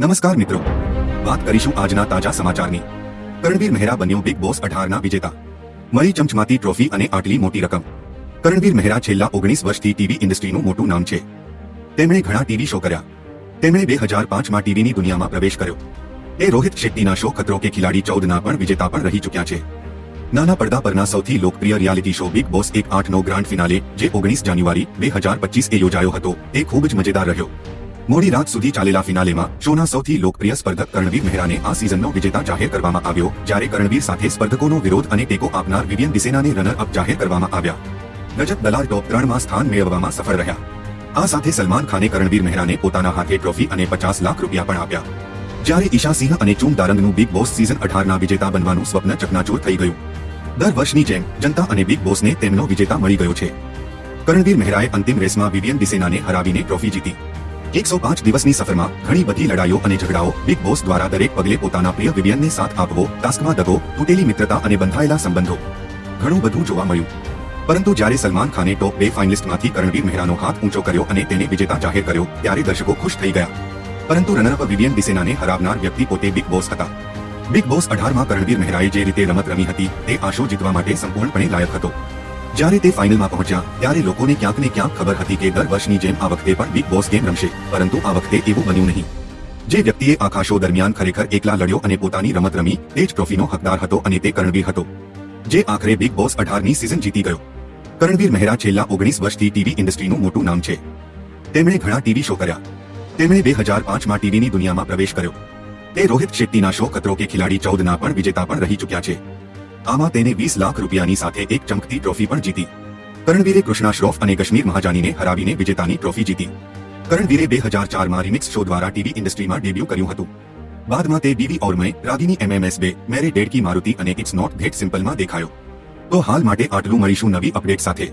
નમસ્કાર મિત્રો. વાત કરીશું આજના તાજા સમાચારની. કરણવીર મહેરા બન્યો બિગ બોસ અઢારના વિજેતા. મળી ચમચમાતી ટ્રોફી અને આટલી મોટી રકમ. કરણવીર મહેરા છેલ્લા ઓગણીસ વર્ષથી ટીવી ઇન્ડસ્ટ્રીનું મોટું નામ છે. તેમણે ઘણા ટીવી શો કર્યા. તેમણે બે હજાર પાંચમાં ટીવીની દુનિયામાં પ્રવેશ કર્યો. એ રોહિત શેટ્ટીના શો ખતરો કે ખિલાડી ચૌદના પણ વિજેતા પણ રહી ચૂક્યા છે. નાના પડદા પરના સૌથી લોકપ્રિય રિયાલિટી શો બિગ બોસ એક આઠનો ગ્રાન્ડ ફિનાલે જે ઓગણીસ જાન્યુઆરી બે હજાર પચીસ એ યોજાયો હતો, એ ખૂબ જ મજેદાર રહ્યો. મોડી રાત સુધી ચાલેલા ફિનાલેમાં શોના સૌથી લોકપ્રિય સ્પર્ધક કરણવીર મહેરાને આ સિઝનનો વિજેતા જાહેર કરવામાં આવ્યો, જ્યારે કરણવીર સાથે સ્પર્ધકોનો વિરોધ અને ટેકો આપનાર વિવિયન ડિસેનાને રનર અપ જાહેર કરવામાં આવ્યા. રજત દલાલ ટોપ ત્રણમાં સ્થાન મેળવવામાં સફળ રહ્યા. આ સાથે સલમાન ખાને કરણવીર મહેરાને પોતાના હાથે ટ્રોફી અને પચાસ લાખ રૂપિયા પણ આપ્યા. જ્યારે ઈશા સિંહ અને ચૂમ દારંગનું બિગ બોસ સિઝન અઢારના વિજેતા બનવાનું સ્વપ્ન ચકનાચૂર થઈ ગયું. દર વર્ષની જેમ જનતા અને બિગ બોસને તેમનો વિજેતા મળી ગયો છે. કરણવીર મહેરાએ અંતિમ રેસમાં વિવિયન ડિસેનાને હરાવીને ટ્રોફી જીતી. એકસો પાંચ દિવસની સફરમાં ઘણી બધી લડાઈઓ અને ઝઘડાઓ બિગ બોસ દ્વારા દરેક પગલે પોતાના પ્રિય વિવિયનને સાથ આપવો ટાસ્કમાં દગો, તૂટેલી મિત્રતા અને બંધાયેલા સંબંધો. ઘણું બધું જોવા મળ્યું. પરંતુ જ્યારે સલમાન ખાને ટોપ બે ફાઇનલિસ્ટમાંથી કરણવીર મહેરાનો હાથ ઊંચો કર્યો અને તેને વિજેતા જાહેર કર્યો, ત્યારે દર્શકો ખુશ થઈ ગયા. પરંતુ રનરઅપ વિવિયન બિસેનાને હરાવનાર વ્યક્તિ પોતે બિગ બોસ હતા. બિગ બોસ અઢારમાં કરણવીર મહેરાએ જે રીતે રમત રમી હતી, તે આશો જીતવા માટે સંપૂર્ણપણે લાયક હતો. જ્યારે તે ફાઇનલમાં પહોંચ્યા, ત્યારે લોકોને ક્યાંક ને ક્યાંક ખબર હતી કે દર વર્ષની જેમ આ વખતે પણ બિગ બોસ ગેમ રમશે, પરંતુ આ વખતે એવું બન્યું નહીં. જે વ્યક્તિએ આખા શો દરમિયાન ખરેખર એકલા લડ્યો અને પોતાની રમત રમી, તે જ ટ્રોફીનો હકદાર હતો અને તે કરણવીર હતો. જે આખરે બિગ બોસ અઢારની સિઝન જીતી ગયો. કરણવીર મહેરા છેલ્લા ઓગણીસ વર્ષથી ટીવી ઇન્ડસ્ટ્રીનું મોટું નામ છે. તેમણે ઘણા ટીવી શો કર્યા. તેમણે બે હજાર પાંચમાં ટીવીની દુનિયામાં પ્રવેશ કર્યો. તે રોહિત શેટ્ટીના શો ખતરો કે ખિલાડી ચૌદના પણ વિજેતા પણ રહી ચૂક્યા છે. આમાં તેને વીસ લાખ રૂપિયાની સાથે એક ચમકતી ટ્રોફી પણ જીતી. કરણવીરે કૃષ્ણા શ્રોફ અને કશ્મીર મહાજાનીને હરાવીને વિજેતાની ટ્રોફી જીતી. કરણવીરે બે હજાર ચારમાં રિમિક્સ શો દ્વારા ટીવી ઇન્ડસ્ટ્રીમાં ડેબ્યુ કર્યું હતું. બાદમાં તે બીવી ઓર રાગીની એમએમએસ બે, મેરે ડેડ કી મારુતિ અને ઇટ્સ નોટ ધેટ સિમ્પલમાં દેખાયો. તો હાલ માટે આટલું મળીશું નવી અપડેટ સાથે.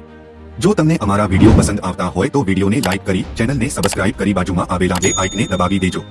જો તમને અમારા વીડિયો પસંદ આવતા હોય તો વિડીયોને લાઇક કરી, ચેનલને સબસ્ક્રાઇબ કરી બાજુમાં આવેલા બે આઇકને દબાવી દેજો.